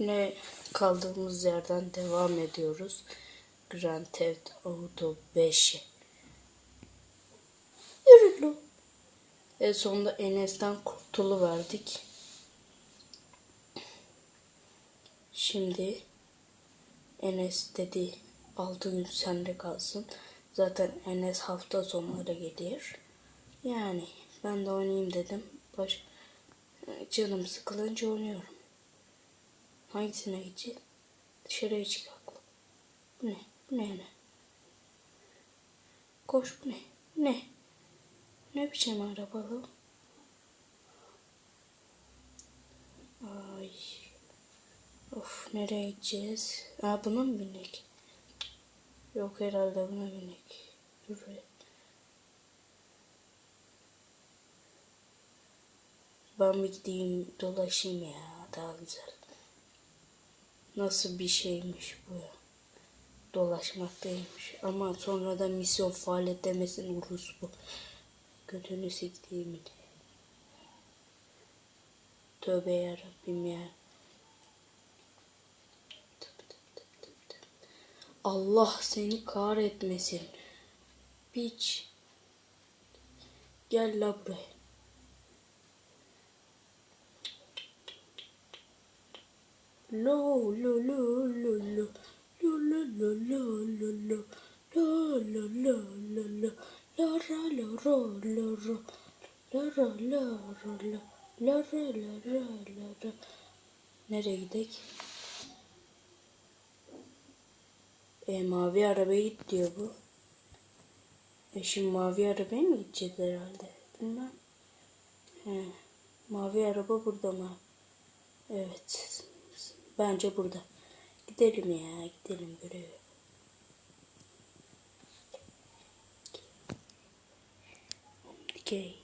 Yine kaldığımız yerden devam ediyoruz. Grand Theft Auto 5'e. Yürü lan. En sonunda Enes'ten kurtuluverdik. Şimdi Enes dedi 6 gün sende kalsın. Zaten Enes hafta sonları geliyor. Yani ben de oynayayım dedim. Baş... Canım sıkılınca oynuyorum. Hangisine gideceğiz? Dışarıya çıkalım. Bu ne? Bu ne ne? Koş bu ne? Ne? Ne biçim arabalı? Ay. Of nereye gideceğiz? Aa buna mı bindik? Yok herhalde buna bindik. Dur. be. Ben bir gideyim dolaşayım ya daha güzel. Nasıl bir şeymiş bu ya. Dolaşmaktaymış. Ama sonra da misyon faaliyet demesin Rus bu. Götünü siktiğimin. Tövbe yarabbim ya. Allah seni kahretmesin. Piç. Gel la buraya. Lo lo lo lo lo lo lo lo lo lo lo lo lo lo lo lo la ra la ro la ro la ra la ro la la ra la ra la ra Nereye gidek? E, mavi arabaya git diyor bu. E şimdi mavi arabaya mı gideceğiz herhalde? Bilmem. He, mavi araba burada mı? Evet. Bence burada. Gidelim ya gidelim görevi. Dikey.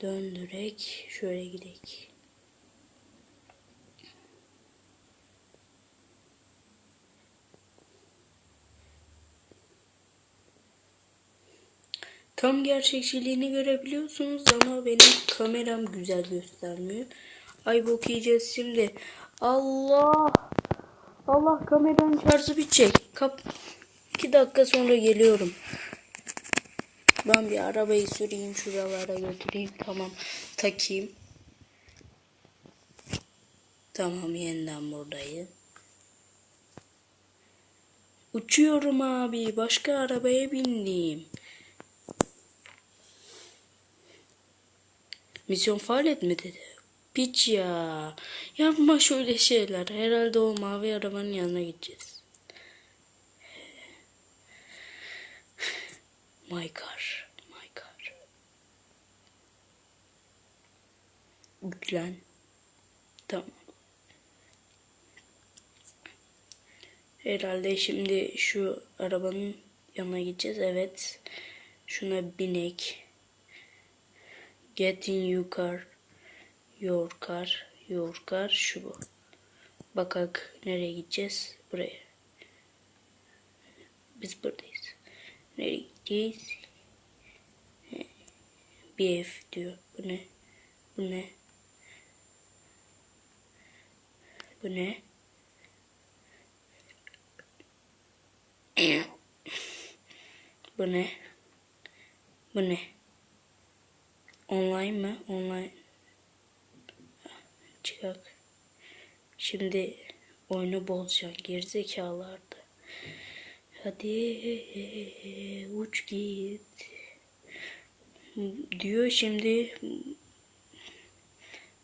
Döndürek şöyle gidek. Tam gerçekçiliğini görebiliyorsunuz ama benim kameram güzel göstermiyor. Ay bok şimdi. Allah! Allah kameranın şarjı bitecek. Kap 2 dakika sonra geliyorum. Ben bir arabayı süreyim şuralara götüreyim. Tamam takayım. Tamam yeniden buradayım. Uçuyorum abi. Başka arabaya bindim. Misyon faaliyet mi dedi? Piç ya. Yapma şöyle şeyler. Herhalde o mavi arabanın yanına gideceğiz. My car. My car. Yüklen. Tamam. Herhalde şimdi şu arabanın yanına gideceğiz. Evet. Şuna binek. Get in your car. Your car. Your car. Şu bu. Bakak nereye gideceğiz? Buraya. Biz buradayız. Nereye gideceğiz? Bir ev diyor. Bu ne? Bu ne? Bu ne? Bu ne? Bu ne? Online mı? Online. Çıkak. Şimdi oyunu bozacaksın. Gerizekalılardı. Hadi uç git. Diyor şimdi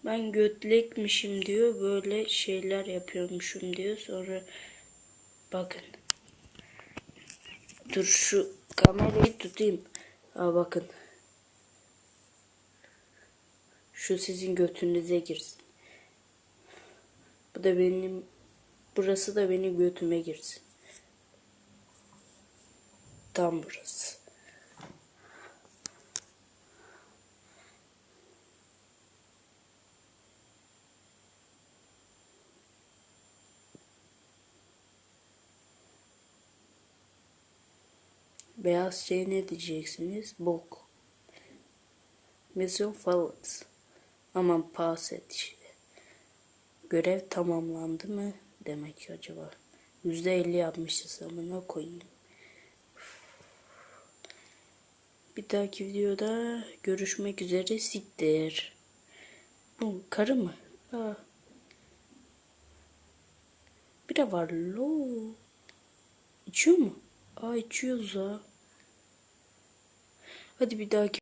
ben götlekmişim diyor. Böyle şeyler yapıyormuşum diyor. Sonra bakın. Dur şu kamerayı tutayım. Aa bakın. Şu sizin götünüze girsin. Bu da benim burası da benim götüme girsin. Tam burası. Beyaz şey ne diyeceksiniz? Bok. Mission Aman pas et işte. Görev tamamlandı mı? Demek ki acaba. %50 yapmışız amına koyayım. Bir dahaki videoda görüşmek üzere siktir. Bu karı mı? Aa. Bira var lo. İçiyor mu? Aa içiyoruz ha. Hadi bir dahaki